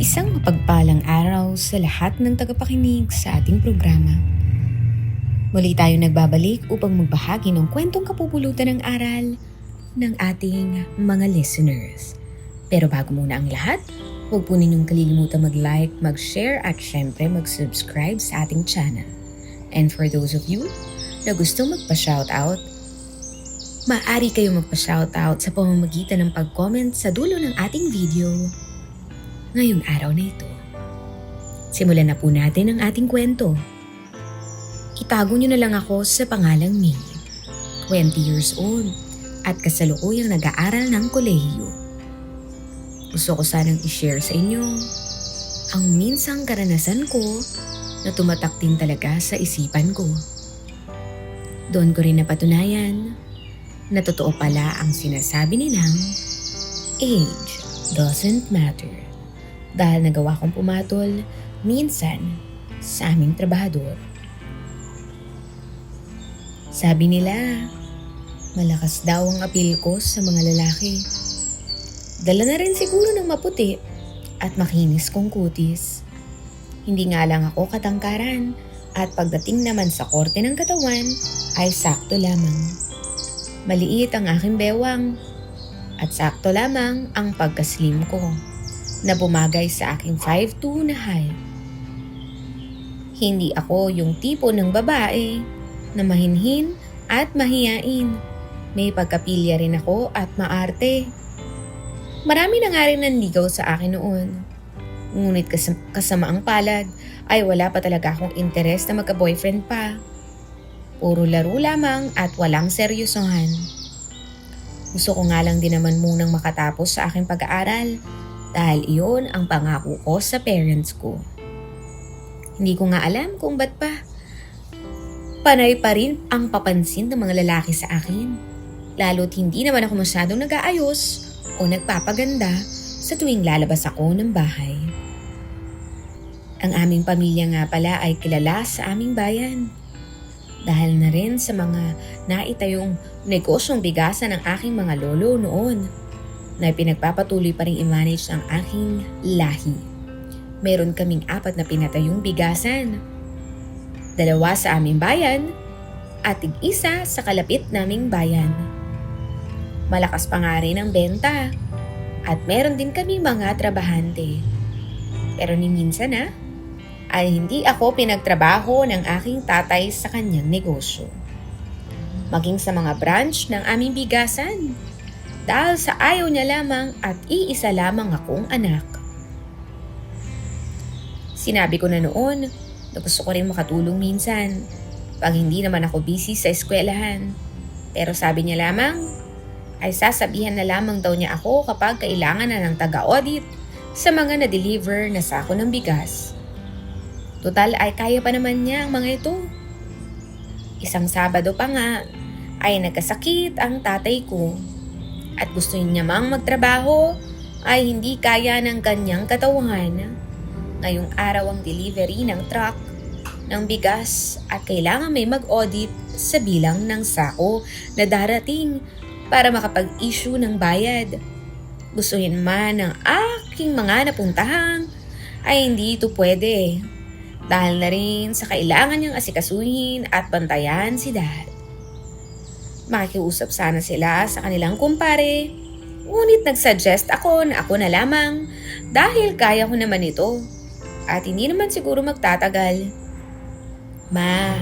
Isang mapagpalang araw sa lahat ng tagapakinig sa ating programa. Muli tayo nagbabalik upang magbahagi ng kwentong kapupulutan ng aral ng ating mga listeners. Pero bago muna ang lahat, huwag po ninyong kalilimutan mag-like, mag-share at syempre mag-subscribe sa ating channel. And for those of you na gustong magpa-shoutout, maaari kayo magpa-shoutout sa pamamagitan ng pag-comment sa dulo ng ating video ngayong araw na ito. Simulan na po natin ang ating kwento. Itago niyo na lang ako sa pangalang May, 20 years old at kasalukuyang nag-aaral ng kolehiyo. Gusto ko sanang i-share sa inyo ang minsang karanasan ko na tumatak din talaga sa isipan ko. Doon ko rin napatunayan na totoo pala ang sinasabi nilang age doesn't matter dahil nagawa kong pumatol minsan sa aming trabahador. Sabi nila, malakas daw ang apil ko sa mga lalaki. Dala na rin siguro ng maputi at makinis kong kutis. Hindi nga lang ako katangkaran at pagdating naman sa korte ng katawan ay sakto lamang. Maliit ang aking bewang at sakto lamang ang pagkaslim ko na bumagay sa aking 5'2 na height. Hindi ako yung tipo ng babae na mahinhin at mahiyain. May pagkapilya rin ako at maarte. Marami na nga rin nanligaw sa akin noon. Ngunit kas- kasama ang palad ay wala pa talaga akong interes na magka-boyfriend pa. Puro laro lamang at walang seryosohan. Gusto ko nga lang din naman munang makatapos sa aking pag-aaral dahil iyon ang pangako ko sa parents ko. Hindi ko nga alam kung ba't pa. Panay pa rin ang papansin ng mga lalaki sa akin. Lalo't hindi naman ako masyadong nag-aayos o nagpapaganda sa tuwing lalabas ako ng bahay. Ang aming pamilya nga pala ay kilala sa aming bayan. Dahil na rin sa mga naitayong negosyong bigasan ng aking mga lolo noon na pinagpapatuloy pa rin i-manage ang aking lahi. Meron kaming apat na pinatayong bigasan. Dalawa sa aming bayan at tig-isa sa kalapit naming bayan. Malakas pa nga rin ang benta at meron din kami mga trabahante. Pero ni minsan na, ay hindi ako pinagtrabaho ng aking tatay sa kanyang negosyo. Maging sa mga branch ng aming bigasan dahil sa ayaw niya lamang at iisa lamang akong anak. Sinabi ko na noon na gusto ko rin makatulong minsan pag hindi naman ako busy sa eskwelahan. Pero sabi niya lamang ay sasabihan na lamang daw niya ako kapag kailangan na ng taga-audit sa mga na-deliver na sako ng bigas. Total ay kaya pa naman niya ang mga ito. Isang Sabado pa nga ay nagkasakit ang tatay ko at gusto niya mang magtrabaho ay hindi kaya ng kanyang katawan. Ngayong araw ang delivery ng truck ng bigas at kailangan may mag-audit sa bilang ng sako na darating para makapag-issue ng bayad. Gustuhin man ng aking mga napuntahang ay hindi ito pwede dahil na rin sa kailangan niyang asikasuhin at bantayan si dad. Makikiusap sana sila sa kanilang kumpare. Ngunit nagsuggest ako na ako na lamang dahil kaya ko naman ito. At hindi naman siguro magtatagal. Ma,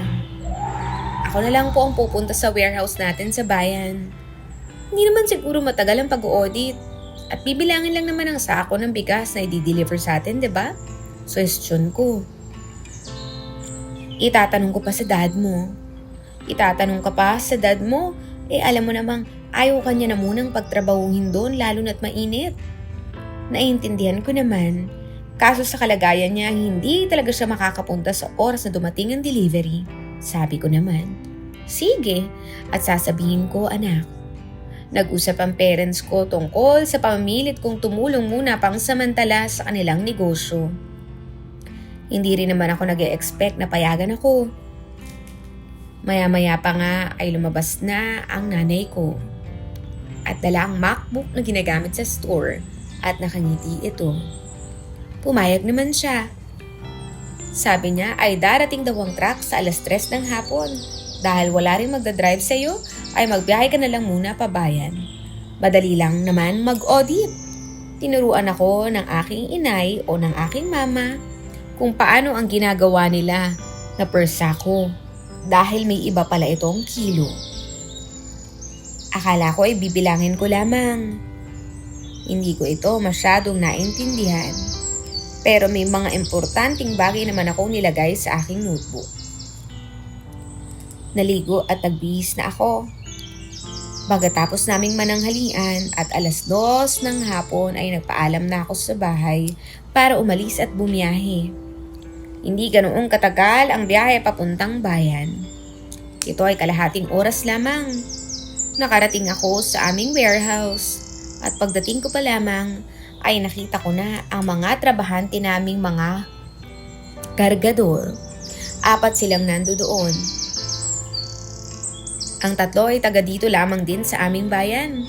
ako na lang po ang pupunta sa warehouse natin sa bayan. Hindi naman siguro matagal ang pag-audit. At bibilangin lang naman ang sako ng bigas na i-deliver sa atin, di ba? Question ko. Itatanong ko pa sa dad mo. Itatanong ka pa sa dad mo, eh alam mo namang ayaw kanya na munang pagtrabahuhin doon lalo na't mainit. Naiintindihan ko naman, kaso sa kalagayan niya hindi talaga siya makakapunta sa oras na dumating ang delivery. Sabi ko naman, sige, at sasabihin ko anak. Nag-usap ang parents ko tungkol sa pamimilit kong tumulong muna pang samantala sa kanilang negosyo. Hindi rin naman ako nag expect na payagan ako. Maya-maya pa nga ay lumabas na ang nanay ko. At dala ang MacBook na ginagamit sa store at nakangiti ito. pumayag naman siya. Sabi niya ay darating daw ang truck sa alas 3 ng hapon. Dahil wala rin magdadrive sa'yo, ay magbiyahe ka na lang muna pa bayan. Madali lang naman mag-audit. Tinuruan ako ng aking inay o ng aking mama kung paano ang ginagawa nila na persako dahil may iba pala itong kilo. Akala ko ay bibilangin ko lamang. Hindi ko ito masyadong naintindihan. Pero may mga importanteng bagay naman akong nilagay sa aking notebook. Naligo at nagbihis na ako. Pagkatapos naming mananghalian at alas dos ng hapon ay nagpaalam na ako sa bahay para umalis at bumiyahe. Hindi ganoong katagal ang biyahe papuntang bayan. Ito ay kalahating oras lamang. Nakarating ako sa aming warehouse at pagdating ko pa lamang ay nakita ko na ang mga trabahante naming mga kargador. Apat silang nando doon. Ang tatlo ay taga dito lamang din sa aming bayan.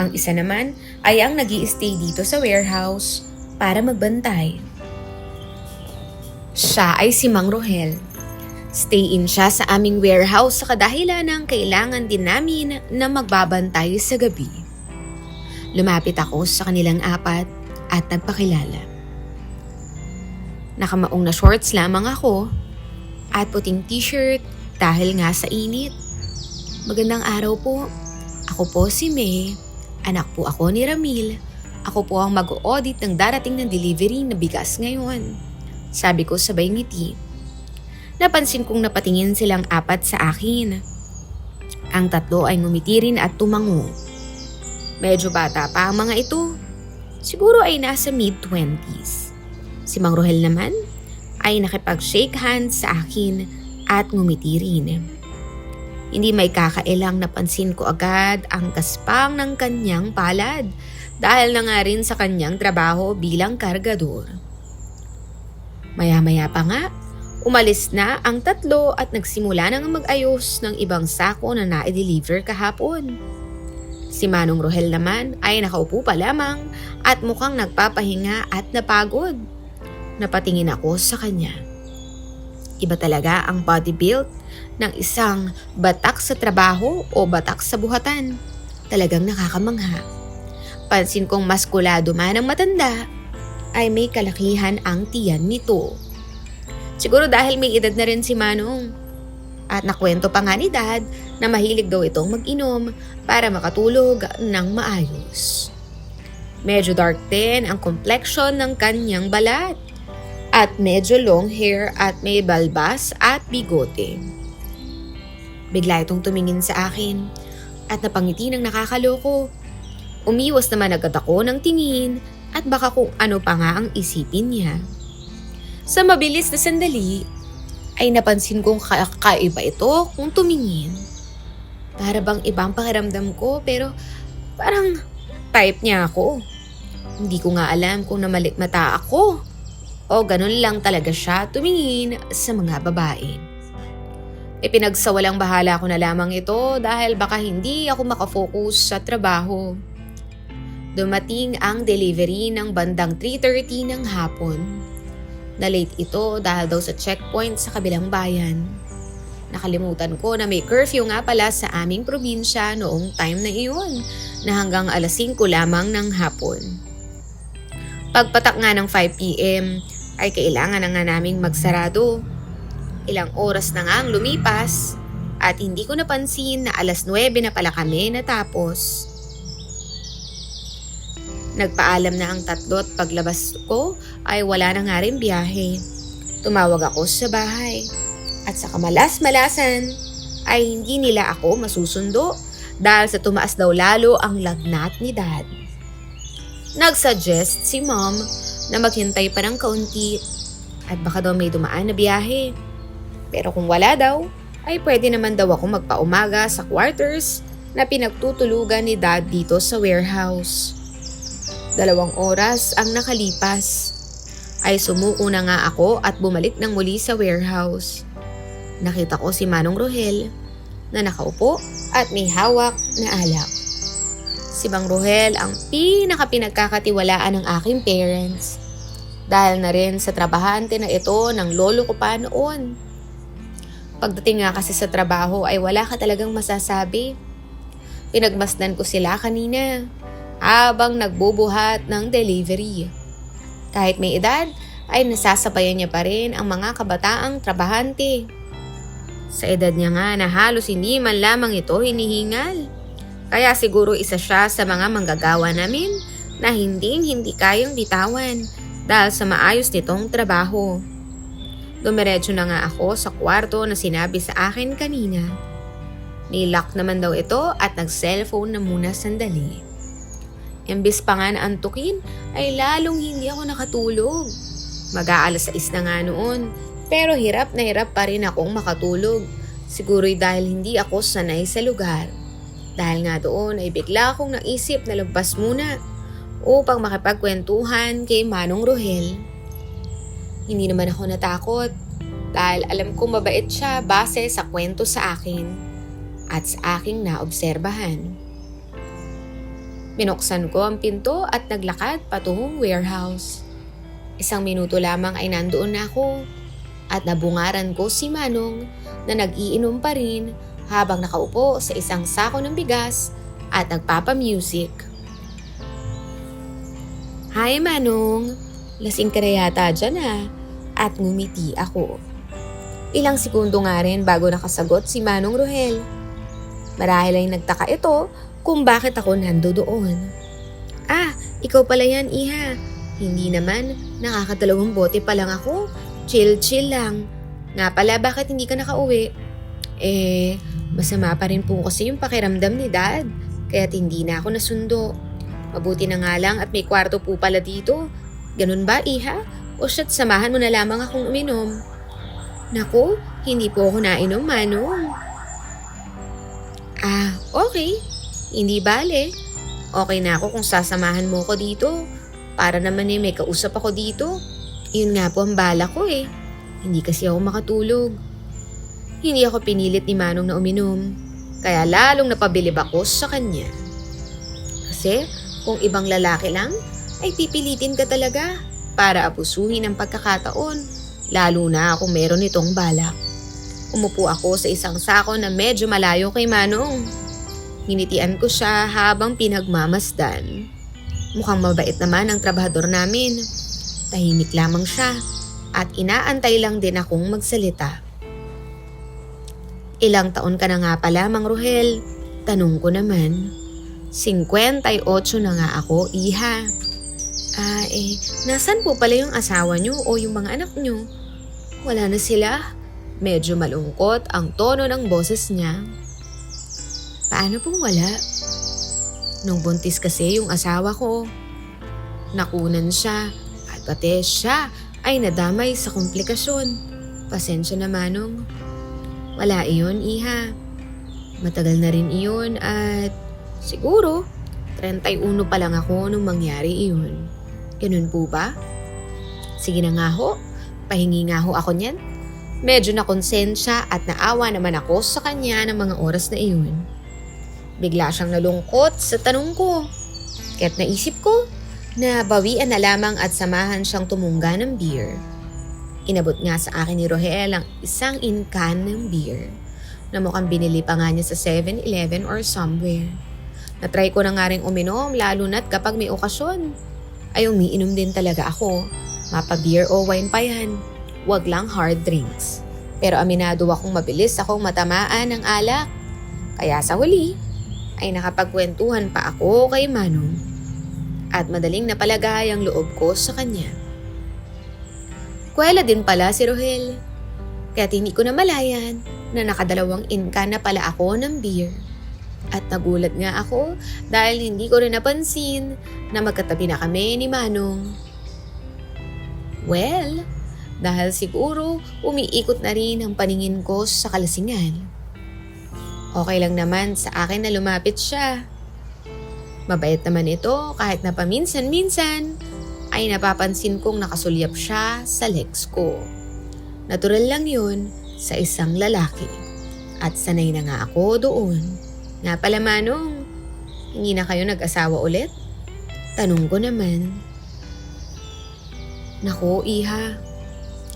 Ang isa naman ay ang nag stay dito sa warehouse para magbantay. Siya ay si Mang Rohel. Stay in siya sa aming warehouse sa kadahilan ng kailangan din namin na magbabantay sa gabi. Lumapit ako sa kanilang apat at nagpakilala. Nakamaong na shorts lamang ako at puting t-shirt dahil nga sa init. Magandang araw po. Ako po si May. Anak po ako ni Ramil. Ako po ang mag-audit ng darating ng delivery na bigas ngayon. Sabi ko sabay ngiti. Napansin kong napatingin silang apat sa akin. Ang tatlo ay ngumiti rin at tumango. Medyo bata pa ang mga ito. Siguro ay nasa mid-twenties. Si Mang Rohel naman ay nakipag-shake hands sa akin at ngumiti rin. Hindi may kakailang napansin ko agad ang kaspang ng kanyang palad dahil na nga rin sa kanyang trabaho bilang kargador. Maya-maya pa nga, umalis na ang tatlo at nagsimula nang mag-ayos ng ibang sako na na-deliver kahapon. Si Manong Rohel naman ay nakaupo pa lamang at mukhang nagpapahinga at napagod. Napatingin ako sa kanya. Iba talaga ang body build ng isang batak sa trabaho o batak sa buhatan. Talagang nakakamangha. Pansin kong maskulado man ang matanda, ay may kalakihan ang tiyan nito. Siguro dahil may edad na rin si Manong. At nakwento pa nga ni Dad na mahilig daw itong mag-inom para makatulog ng maayos. Medyo dark din ang complexion ng kanyang balat at medyo long hair at may balbas at bigote. Bigla itong tumingin sa akin at napangiti ng nakakaloko. Umiwas naman agad ako ng tingin at baka kung ano pa nga ang isipin niya. Sa mabilis na sandali, ay napansin kong kakaiba ito kung tumingin. Para bang ibang pakiramdam ko pero parang type niya ako. Hindi ko nga alam kung namalik mata ako o ganun lang talaga siya tumingin sa mga babae. Ipinagsawalang bahala ko na lamang ito dahil baka hindi ako makafocus sa trabaho. Dumating ang delivery ng bandang 3.30 ng hapon. Na-late ito dahil daw sa checkpoint sa kabilang bayan. Nakalimutan ko na may curfew nga pala sa aming probinsya noong time na iyon na hanggang alas 5 lamang ng hapon. Pagpatak nga ng 5pm ay kailangan na nga naming magsarado. Ilang oras na nga ang lumipas at hindi ko napansin na alas 9 na pala kami natapos. Nagpaalam na ang tatlo at paglabas ko ay wala na nga rin biyahe. Tumawag ako sa bahay. At sa kamalas-malasan ay hindi nila ako masusundo dahil sa tumaas daw lalo ang lagnat ni dad. Nagsuggest si mom na maghintay pa ng kaunti at baka daw may dumaan na biyahe. Pero kung wala daw, ay pwede naman daw ako magpaumaga sa quarters na pinagtutulugan ni dad dito sa warehouse. Dalawang oras ang nakalipas. Ay sumuko na nga ako at bumalik ng muli sa warehouse. Nakita ko si Manong Rohel na nakaupo at may hawak na alak. Si Bang Rohel ang pinaka-pinagkakatiwalaan ng aking parents. Dahil na rin sa trabahante na ito ng lolo ko pa noon. Pagdating nga kasi sa trabaho ay wala ka talagang masasabi. Pinagmasdan ko sila kanina habang nagbubuhat ng delivery. Kahit may edad, ay nasasabayan niya pa rin ang mga kabataang trabahante. Sa edad niya nga na halos hindi man lamang ito hinihingal. Kaya siguro isa siya sa mga manggagawa namin na hindi hindi kayang bitawan dahil sa maayos nitong trabaho. Dumiretso na nga ako sa kwarto na sinabi sa akin kanina. Nilock naman daw ito at nag-cellphone na muna sandali. Imbis pa nga na antukin ay lalong hindi ako nakatulog. Mag-aalas 6 na nga noon pero hirap na hirap pa rin akong makatulog. Siguro'y dahil hindi ako sanay sa lugar. Dahil nga doon ay bigla akong naisip na lumpas muna upang makipagkwentuhan kay Manong Rohel. Hindi naman ako natakot dahil alam kong mabait siya base sa kwento sa akin at sa aking naobserbahan. Binuksan ko ang pinto at naglakad patungong warehouse. Isang minuto lamang ay nandoon na ako at nabungaran ko si Manong na nag-iinom pa rin habang nakaupo sa isang sako ng bigas at nagpapa-music. Hi Manong, lasing ka na yata dyan ha at ngumiti ako. Ilang segundo nga rin bago nakasagot si Manong Rohel. Marahil ay nagtaka ito kung bakit ako nando doon. Ah, ikaw pala yan, Iha. Hindi naman, nakakadalawang bote pa lang ako. Chill-chill lang. Nga pala, bakit hindi ka nakauwi? Eh, masama pa rin po kasi yung pakiramdam ni Dad. Kaya't hindi na ako nasundo. Mabuti na nga lang at may kwarto po pala dito. Ganun ba, Iha? O shit, samahan mo na lamang akong uminom. Naku, hindi po ako nainom, Manong. Ah, okay. Hindi bale. Okay na ako kung sasamahan mo ko dito. Para naman eh may kausap ako dito. Yun nga po ang bala ko eh. Hindi kasi ako makatulog. Hindi ako pinilit ni Manong na uminom. Kaya lalong napabilib ako sa kanya. Kasi kung ibang lalaki lang, ay pipilitin ka talaga para apusuhin ang pagkakataon. Lalo na kung meron itong balak. Umupo ako sa isang sako na medyo malayo kay Manong. Hinitian ko siya habang pinagmamasdan. Mukhang mabait naman ang trabahador namin. Tahimik lamang siya at inaantay lang din akong magsalita. Ilang taon ka na nga pala, Mang Rohel? Tanong ko naman. 58 na nga ako, iha. Ah, eh, nasan po pala yung asawa niyo o yung mga anak niyo? Wala na sila. Medyo malungkot ang tono ng boses niya. Paano pong wala? Nung buntis kasi yung asawa ko. Nakunan siya at pati siya ay nadamay sa komplikasyon. Pasensya na manong. Wala iyon, iha. Matagal na rin iyon at siguro 31 pa lang ako nung mangyari iyon. Ganun po ba? Sige na nga ho, pahingi nga ho ako niyan. Medyo nakonsensya at naawa naman ako sa kanya ng mga oras na iyon. Bigla siyang nalungkot sa tanong ko. Kaya't naisip ko na bawian na lamang at samahan siyang tumungga ng beer. Inabot nga sa akin ni Rohel ang isang in-can ng beer na mukhang binili pa nga niya sa 7-Eleven or somewhere. Natry ko na nga rin uminom lalo na't kapag may okasyon. Ay umiinom din talaga ako. Mapa beer o wine pa yan. Huwag lang hard drinks. Pero aminado akong mabilis akong matamaan ng alak. Kaya sa huli, ay nakapagkwentuhan pa ako kay Manong. At madaling napalagay ang loob ko sa kanya. Kwela din pala si Rohel. Kaya hindi ko na malayan na nakadalawang inka na pala ako ng beer. At nagulat nga ako dahil hindi ko rin napansin na magkatabi na kami ni Manong. Well, dahil siguro umiikot na rin ang paningin ko sa kalasingan. Okay lang naman sa akin na lumapit siya. Mabait naman ito kahit na paminsan-minsan ay napapansin kong nakasulyap siya sa legs ko. Natural lang yun sa isang lalaki. At sanay na nga ako doon. Nga pala Manong, hindi na kayo nag-asawa ulit? Tanong ko naman. Nako, iha.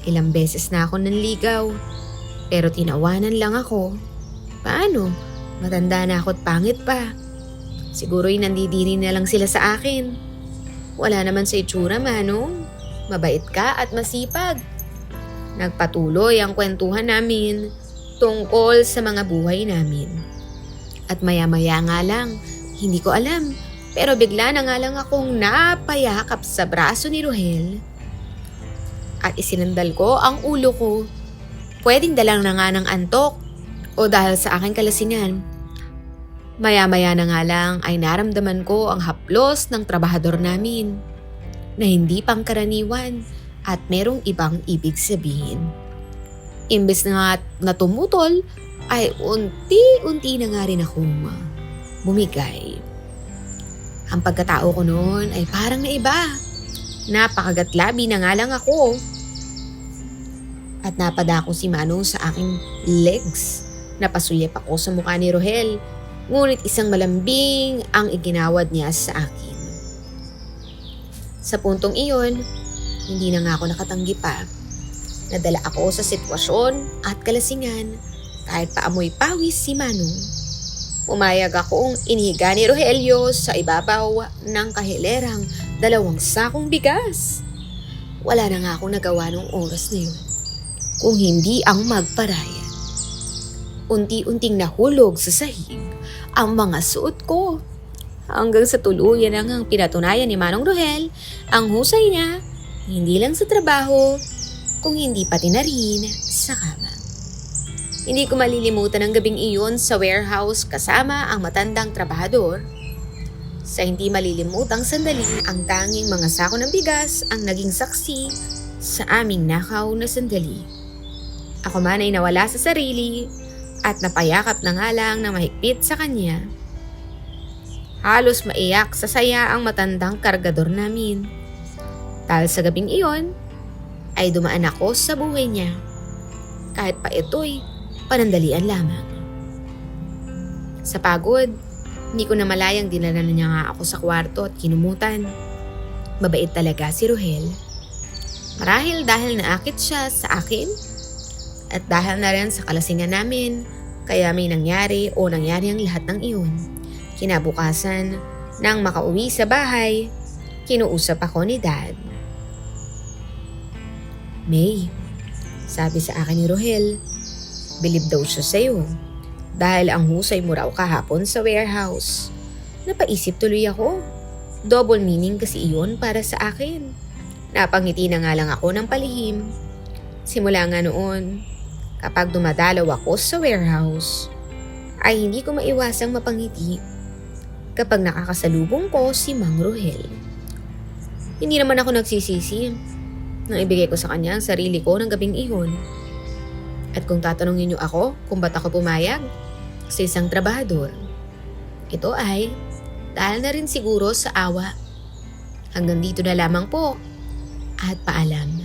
Ilang beses na ako nanligaw. Pero tinawanan lang ako. Paano? Matanda na ako at pangit pa. Siguro'y nandidiri na lang sila sa akin. Wala naman sa itsura, Manong. Mabait ka at masipag. Nagpatuloy ang kwentuhan namin tungkol sa mga buhay namin. At maya-maya nga lang, hindi ko alam, pero bigla na nga lang akong napayakap sa braso ni Rohel. At isinandal ko ang ulo ko. Pwedeng dalang na nga ng antok o dahil sa aking kalasingan. Maya-maya na nga lang ay naramdaman ko ang haplos ng trabahador namin na hindi pangkaraniwan at merong ibang ibig sabihin. Imbes na nga na tumutol, ay unti-unti na nga rin akong uh, bumigay. Ang pagkatao ko noon ay parang naiba. Napakagatlabi na nga lang ako. At napadako si Manong sa aking legs. Napasulyap ako sa mukha ni Rohel. Ngunit isang malambing ang iginawad niya sa akin. Sa puntong iyon, hindi na nga ako nakatanggi pa. Nadala ako sa sitwasyon at kalasingan kahit paamoy pawis si Manong. Umayag akong inihiga ni Rogelio sa ibabaw ng kahilerang dalawang sakong bigas. Wala na nga akong nagawa nung oras na yun. Kung hindi ang magparaya. Unti-unting nahulog sa sahig ang mga suot ko. Hanggang sa tuluyan ang ang pinatunayan ni Manong Rohel ang husay niya, hindi lang sa trabaho, kung hindi pati na rin sa kama. Hindi ko malilimutan ang gabing iyon sa warehouse kasama ang matandang trabahador. Sa hindi malilimutang sandali, ang tanging mga sako ng bigas ang naging saksi sa aming nakaw na sandali. Ako man ay nawala sa sarili at napayakap na nga lang na mahigpit sa kanya. Halos maiyak sa saya ang matandang kargador namin. Dahil sa gabing iyon, ay dumaan ako sa buhay niya. Kahit pa ito'y panandalian lamang. Sa pagod, hindi ko na malayang dinala na niya nga ako sa kwarto at kinumutan. Mabait talaga si Rohel. Marahil dahil naakit siya sa akin at dahil na rin sa kalasingan namin, kaya may nangyari o nangyari ang lahat ng iyon. Kinabukasan, nang makauwi sa bahay, kinuusap ako ni Dad. May, sabi sa akin ni Rohel, bilib daw siya sa'yo. Dahil ang husay mo raw kahapon sa warehouse. Napaisip tuloy ako. Double meaning kasi iyon para sa akin. Napangiti na nga lang ako ng palihim. Simula nga noon, kapag dumadalaw ako sa warehouse, ay hindi ko maiwasang mapangiti kapag nakakasalubong ko si Mang Rohel. Hindi naman ako nagsisisi nang ibigay ko sa kanya ang sarili ko ng gabing iyon. At kung tatanungin niyo ako kung ba't ako pumayag sa isang trabahador, ito ay dahil na rin siguro sa awa. Hanggang dito na lamang po at paalam.